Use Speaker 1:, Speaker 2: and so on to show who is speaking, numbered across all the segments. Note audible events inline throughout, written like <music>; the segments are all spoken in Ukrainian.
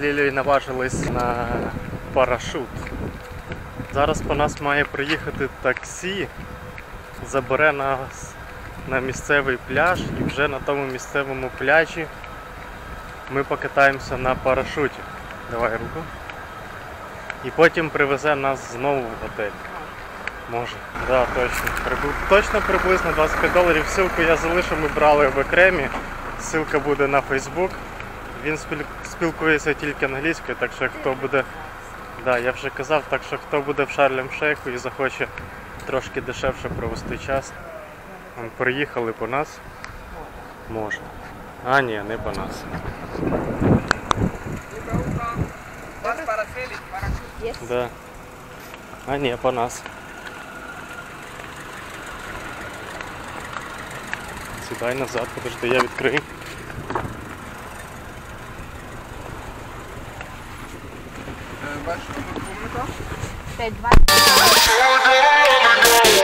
Speaker 1: Лілією наважились на парашут. Зараз по нас має приїхати таксі, забере нас на місцевий пляж і вже на тому місцевому пляжі ми покатаємося на парашуті. Давай руку. І потім привезе нас знову в готель. Може. Да, точно. Точно приблизно 25 доларів. Ссылку я залишу, ми брали в окремі. Ссылка буде на Facebook. Він спілкується тільки англійською, так що хто буде. Да, я вже казав, так що хто буде в Шарлем Шейху і захоче трошки дешевше провести час. Приїхали по нас. Може. А ні, не по нас. Да. А ні, по нас. Сідай назад, подожди, я відкрию. Бачите,
Speaker 2: тут комуніка? 5-20.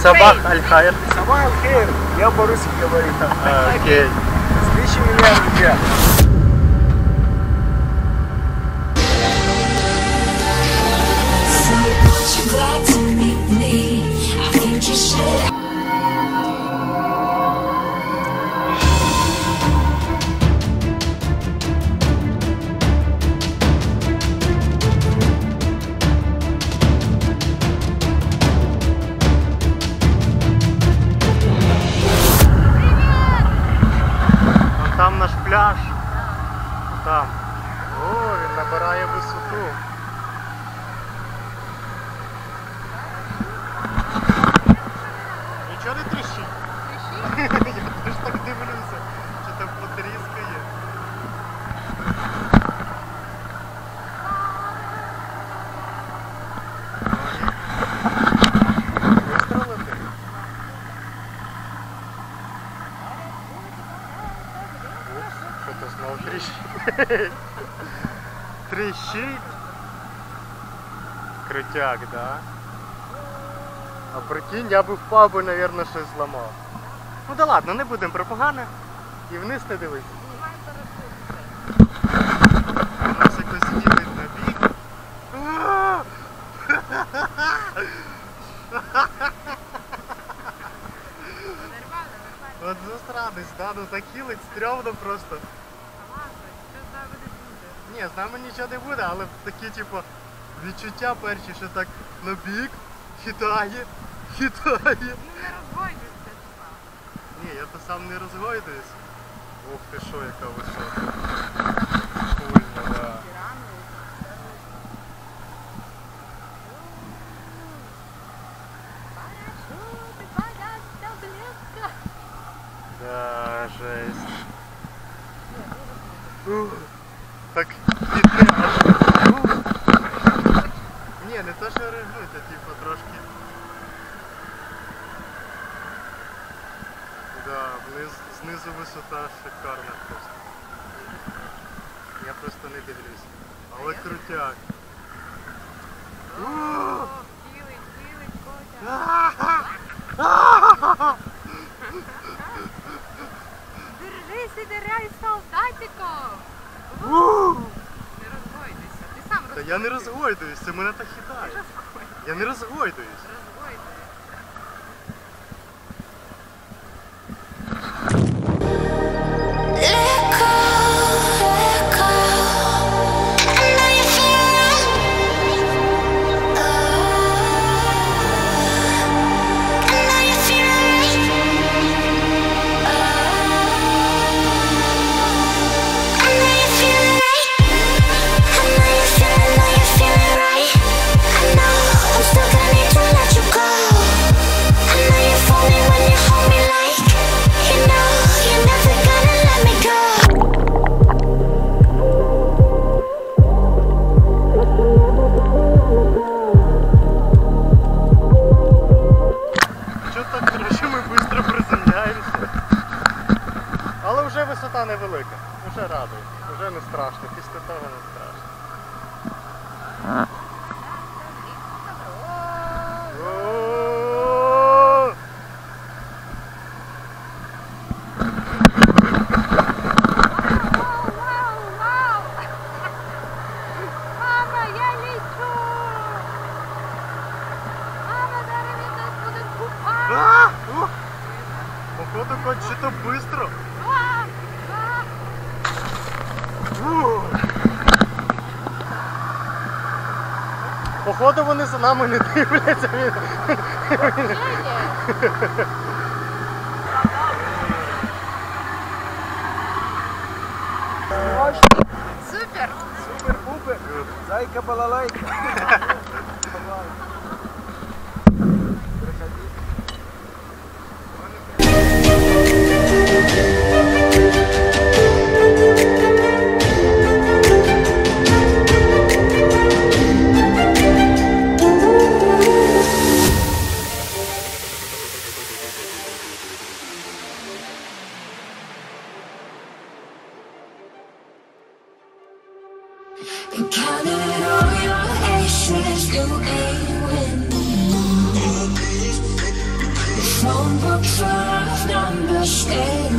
Speaker 1: Сабах Аль-Хайр.
Speaker 2: Сабах Аль-Хайр. Я по-русски говорю.
Speaker 1: А, окей.
Speaker 2: Встречи меня, друзья.
Speaker 3: Chocolate. I.
Speaker 1: О, він набирає висоту. Нічого не тріщить. Тріщить? Я теж так дивлюся, що там потріскає. Вистрелити? Що-то знову тріщить. <laughs> Тріщить. Крутяк, да? А прикинь, я би впав би, мабуть, щось зламав. Ну да ладно, не будемо про погане. І вниз не дивись. У нас якось їдуть на бік. <laughs> От застрадись, да, ну так хілить, стрьомно просто. Ні, з нами нічого не буде, але такі, типу, відчуття перші, що так на бік, хитає, хитає. Ні, я то сам не розгойдуюсь. Ух ти що, яка висока. Пульна, да. Да, жесть. Ух, Так іде аж. Ні, не то, що регнуть, а типу трошки. Да, вниз, знизу висота шикарна просто. Я просто не дивлюсь. Але крутяк. Ух.
Speaker 4: Держись і диряй солдатиком!
Speaker 1: Ух.
Speaker 4: Не розгойдуйся. Ти сам
Speaker 1: Та я не розгойдуюсь, це мене так хитає. Я не розгойдуюсь. Невелика. Вже радує. Вже не страшно. Після того не страшно. О!
Speaker 4: Вау, вау, вау! Мама, я лічу! Мама, зараз він нас буде купати!
Speaker 1: А! Ух! Походу, хоч чи то бистро.
Speaker 4: Вау! Вау!
Speaker 1: Ух! Походу вони за нами не дивляться.
Speaker 4: Супер!
Speaker 2: Супер-пупер. Зайка
Speaker 3: And counting all your aces, you ain't. The phone book full of numbers, stay